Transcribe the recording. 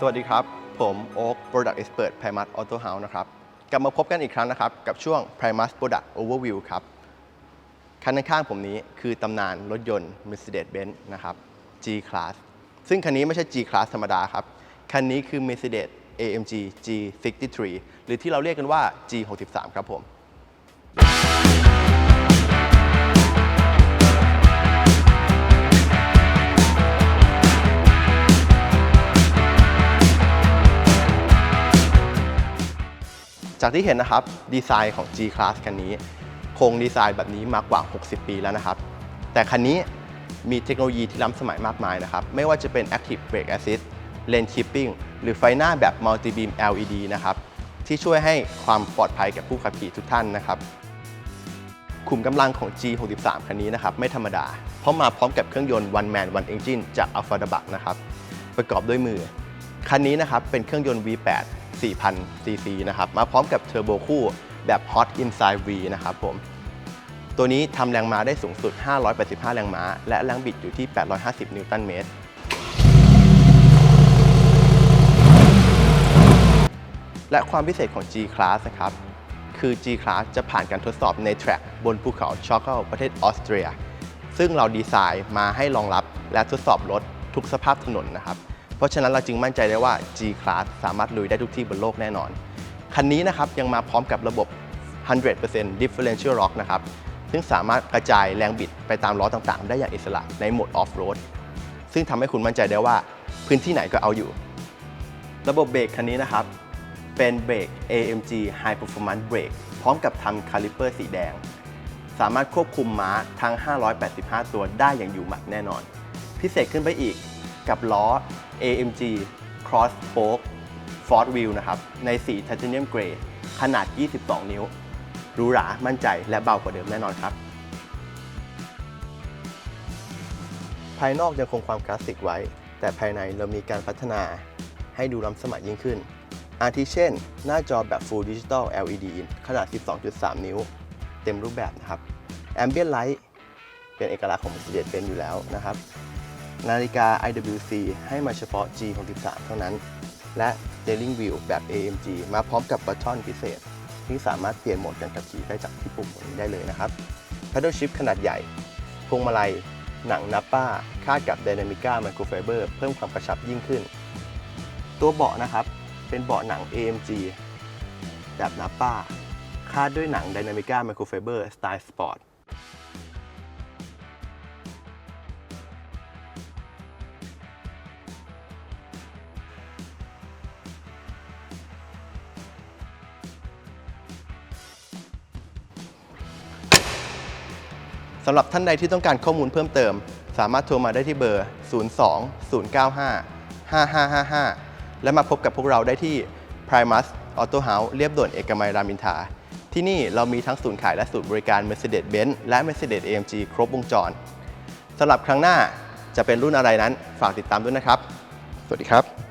สวัสดีครับ ผมโอ๊ค Product Expert Primus Auto House นะครับ กลับมาพบกันอีกครั้งนะครับ กับช่วง Primus Product Overview ครับ คันข้างๆผมนี้คือตำนานรถยนต์ Mercedes-Benz นะครับ G-Class ซึ่งคันนี้ไม่ใช่ G-Class ธรรมดาครับ คันนี้คือ Mercedes AMG G63 หรือที่เราเรียกกันว่า G63 ครับผม จากที่เห็นนะครับดีไซน์ของ G-Class คันนี้คงดีไซน์แบบนี้มากกว่า 60 ปีแล้วนะครับ แต่คันนี้มีเทคโนโลยีที่ล้ำสมัยมากมายนะครับ ไม่ว่าจะเป็น Active Brake Assist Lane Keeping หรือไฟหน้าแบบ Multi Beam LED นะครับ ที่ช่วยให้ความปลอดภัยแกับผู้ขับขี่ทุกท่านนะครับขุมกำลังของ G63 คันนี้นะครับ ไม่ธรรมดา เพราะมาพร้อมกับเครื่องยนต์ One Man One Engine จาก Alfa d a b a นะครับ ประกอบด้วยมือ คันนี้นะครับเป็นเครื่องยนต์ V8 4,000 cc นะครับมาพร้อมกับเทอร์โบคู่แบบ Hot Inside V นะครับผมตัวนี้ทำแรงม้าได้สูงสุด 585 แรงม้า และแรงบิดอยู่ที่ 850 นิวตันเมตร และความพิเศษของ G-Class นะครับ คือ G-Class จะผ่านการทดสอบในแทร็กบนภูเขาชอ k เกิลประเทศออสเตรีย ซึ่งเราดีไซน์มาให้รองรับและทดสอบรถทุกสภาพถนนนะครับ เพราะฉะนั้นเราจึงมั่นใจได้ว่า G-Class สามารถลุยได้ทุกที่บนโลกแน่นอน คันนี้นะครับยังมาพร้อมกับระบบ 100% differential lock นะครับ ซึ่งสามารถกระจายแรงบิดไปตามล้อต่างๆ ได้อย่างอิสระในโหมด off road ซึ่งทำให้คุณมั่นใจได้ว่าพื้นที่ไหนก็เอาอยู่ ระบบเบรกคันนี้นะครับ เป็นเบรก AMG High Performance Brake พร้อมกับทำคาลิเปอร์สีแดง สามารถควบคุมม้าทั้ง 585 ตัวได้อย่างอยู่หมัดแน่นอน พิเศษขึ้นไปอีกกับล้อ AMG Cross Spoke Force Wheel นะครับ ในสี Titanium Grey ขนาด 22 นิ้วหรูหรา มั่นใจ และเบากว่าเดิมแน่นอนครับ ภายนอกยังคงความคลาสสิกไว้ แต่ภายในเรามีการพัฒนาให้ดูล้ำสมัยยิ่งขึ้น อาทิเช่น หน้าจอแบบ Full Digital LED ขนาด 12.3 นิ้ว เต็มรูปแบบนะครับ Ambient Light เป็นเอกลักษณ์ของ Mercedes-Benz อยู่แล้วนะครับ นาฬิกา IWC ให้มาเฉพาะ G63 เท่านั้น และ Steering Wheel แบบ AMG มาพร้อมกับบัตทอนพิเศษ ที่สามารถเปลี่ยนโหมดการขับขี่ได้จากที่ปุ่มตรงนี้ได้เลยนะครับ Paddle Shift ขนาดใหญ่ พวงมาลัย หนังนับป้า คาดกับ Dynamica Microfiber เพิ่มความกระชับยิ่งขึ้น ตัวเบาะนะครับ เป็นเบาะหนัง AMG แบบนับป้า คาดด้วยหนัง Dynamica Microfiber สไตล์สปอร์ต สำหรับท่านใดที่ต้องการข้อมูลเพิ่มเติม สามารถโทรมาได้ที่เบอร์ 02 095 5555 และมาพบกับพวกเราได้ที่ Primus Auto House เรียบด่วนเอกมัยรามอินทราที่นี่เรามีทั้งศูนย์ขายและศูนย์บริการ Mercedes-Benz และ Mercedes AMG ครบวงจรสำหรับครั้งหน้าจะเป็นรุ่นอะไรนั้นฝากติดตามด้วยนะครับ สวัสดีครับ